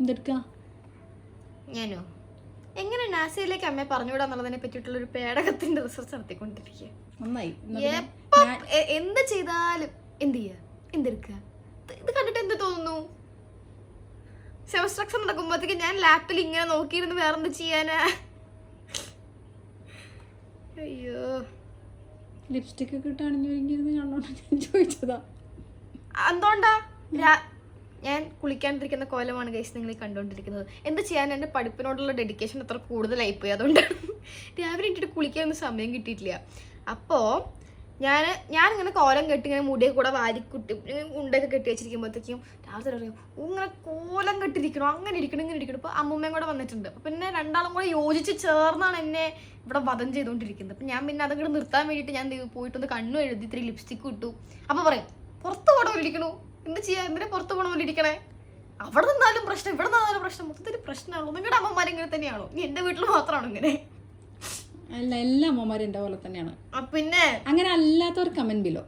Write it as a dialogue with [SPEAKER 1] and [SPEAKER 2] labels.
[SPEAKER 1] എന്തെടുക്ക?
[SPEAKER 2] ഞാനോ? എങ്ങനെ നാസയിലേക്ക് അമ്മയെ പറഞ്ഞുവിടാന്നുള്ളതിനെ പറ്റിയിട്ടുള്ള ഒരു പേടകത്തിന്റെ റിസർച്ച് നടത്തിക്കൊണ്ടിരിക്കുക
[SPEAKER 1] നന്നായി.
[SPEAKER 2] എന്ത് ചെയ്താലും എന്ത് ചെയ്യുക എന്തെടുക്കുക ഇത് കണ്ടിട്ട് എന്ത് തോന്നുന്നു? സെമസ്റ്റർ എക്സാം നടക്കുമ്പോഴത്തേക്ക് ഞാൻ ലാപ്പിൽ ഇങ്ങനെ നോക്കിയിരുന്ന് വേറെന്ത് ചെയ്യാനാ? അയ്യോ.
[SPEAKER 1] ലിപ്സ്റ്റിക് ഒക്കെ ഇട്ട് അണിഞ്ഞൊരുങ്ങിയിരുന്ന് കണ്ടോണ്ട് ചോദിച്ചതാ.
[SPEAKER 2] എന്തുകൊണ്ടാ? ഞാൻ കുളിക്കാണ്ടിരിക്കുന്ന കോലമാണ് ഗൈസ് നിങ്ങൾ കണ്ടുകൊണ്ടിരിക്കുന്നത്. എന്ത് ചെയ്യാൻ എന്റെ പഠിപ്പിനോടുള്ള ഡെഡിക്കേഷൻ അത്ര കൂടുതലായി പോയി. അതുകൊണ്ട് രാവിലെ ഇട്ടിട്ട് കുളിക്കാനൊന്നും സമയം കിട്ടിയിട്ടില്ല. അപ്പോൾ ഞാൻ ഞാനിങ്ങനെ കോലം കെട്ടി ഇങ്ങനെ മുടിയൊക്കെ കൂടെ വാരിക്കുട്ടി ഉണ്ടൊക്കെ കെട്ടി വെച്ചിരിക്കുമ്പോഴത്തേക്കും രാവിലെ പറയും ഇങ്ങനെ കോലം കെട്ടിരിക്കണം അങ്ങനെ ഇരിക്കണം? ഇങ്ങനെ ഇരിക്കണം? ഇപ്പോൾ അമ്മൂമ്മയും കൂടെ വന്നിട്ടുണ്ട്. അപ്പം പിന്നെ രണ്ടാളും കൂടെ യോജിച്ച് ചേർന്നാണ് എന്നെ ഇവിടെ വധം ചെയ്തുകൊണ്ടിരിക്കുന്നത്. അപ്പം ഞാൻ പിന്നെ അതങ്ങോട്ട് നിർത്താൻ വേണ്ടിയിട്ട് ഞാൻ പോയിട്ടൊന്ന് കണ്ണു എഴുതി ഇത്തിരി ലിപ്സ്റ്റിക്ക് ഇട്ടു. അപ്പോൾ പറയും പുറത്ത് കൂടെ ഇരിക്കണു എന്ത് ചെയ്യാ? എന്തിനാ പുറത്ത് പോകണ പോലെ ഇരിക്കണേ? അവിടെ നിന്നാലും പ്രശ്നം ഇവിടെ നിന്നാലും പ്രശ്നം. മൊത്തത്തിൽ പ്രശ്നമാണോ നിങ്ങളുടെ അമ്മമാർ ഇങ്ങനെ തന്നെയാണോ? നീ എന്റെ വീട്ടിൽ മാത്രമാണോ ഇങ്ങനെ?
[SPEAKER 1] അല്ല എല്ലാ അമ്മമാരും എന്റെ പോലെ തന്നെയാണ്
[SPEAKER 2] പിന്നെ?
[SPEAKER 1] അങ്ങനെ അല്ലാത്തവർ കമന്റ് ബിലോ